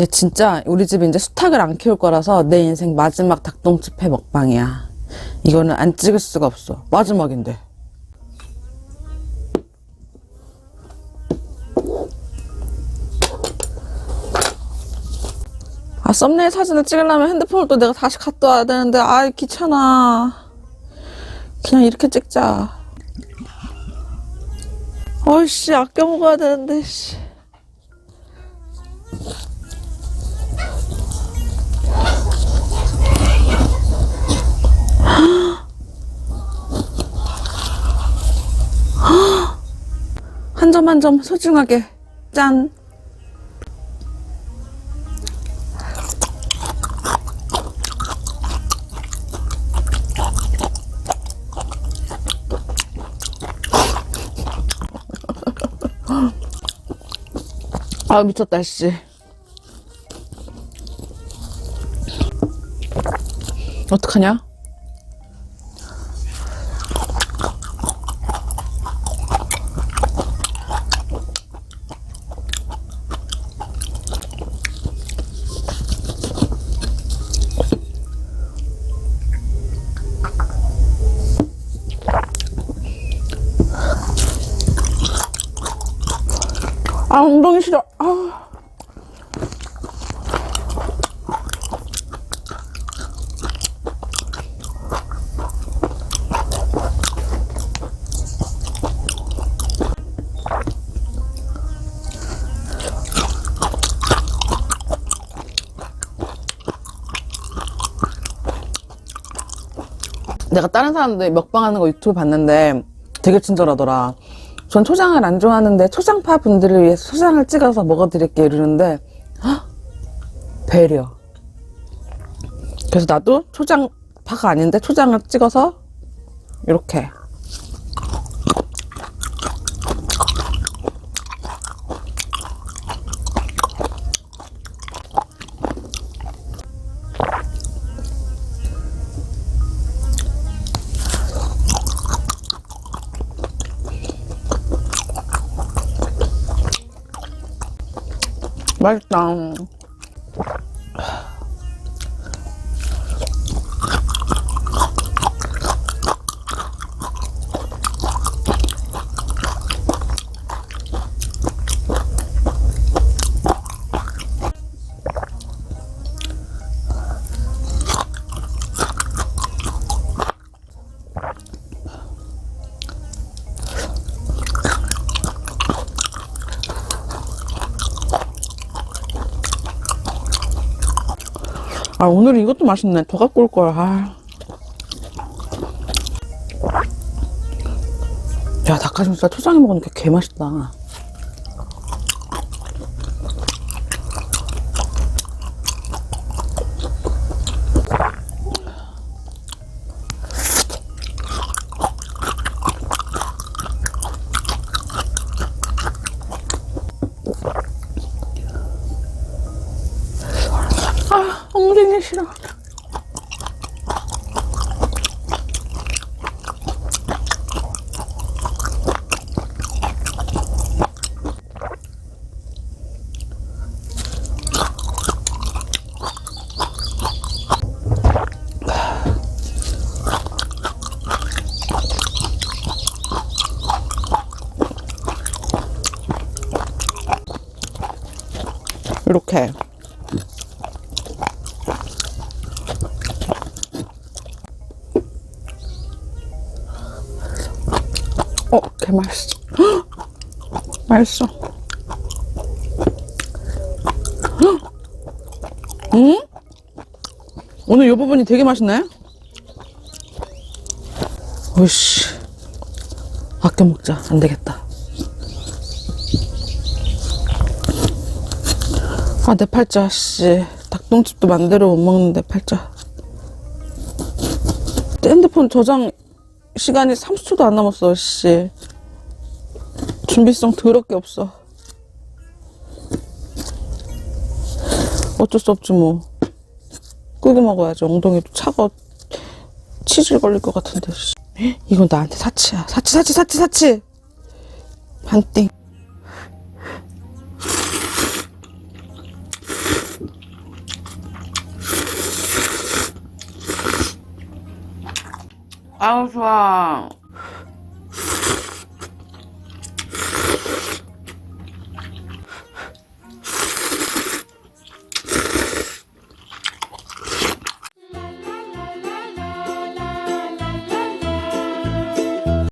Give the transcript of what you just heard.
근데 진짜 우리 집이 이제 수탉을 안 키울 거라서 내 인생 마지막 닭똥집회 먹방이야. 이거는 안 찍을 수가 없어. 마지막인데. 아, 썸네일 사진을 찍으려면 핸드폰을 또 내가 다시 갖다 와야 되는데, 아, 귀찮아. 그냥 이렇게 찍자. 어이씨, 아껴 먹어야 되는데, 씨. 한 점 한 점 소중하게 짠. 아 미쳤다 씨. 어떡하냐? 아 엉덩이 싫어. 아. 내가 다른 사람들 먹방하는 거 유튜브 봤는데 되게 친절하더라. 전 초장을 안 좋아하는데 초장파 분들을 위해서 초장을 찍어서 먹어드릴게 이러는데 헉! 배려. 그래서 나도 초장파가 아닌데 초장을 찍어서 이렇게 맛있다. 아 오늘은 이것도 맛있네. 더 갖고 올 걸. 아. 야 닭가슴살 초장에 먹으니까 개 맛있다. 아 엉덩이 싫어. 이렇게 어, 개 맛있어. 헉! 맛있어. 헉! 응? 오늘 이 부분이 되게 맛있네. 오이씨. 아껴 먹자. 안 되겠다. 아, 내 팔자, 씨. 닭똥집도 맘대로 못 먹는데, 팔자. 핸드폰 저장 시간이 30초도 안 남았어, 씨. 준비성 더럽게 없어. 어쩔 수 없지 뭐. 끄고 먹어야지. 엉덩이도 차가 치질 걸릴 것 같은데. 이건 나한테 사치야. 사치, 사치, 사치, 사치! 반띵. 아우, 좋아.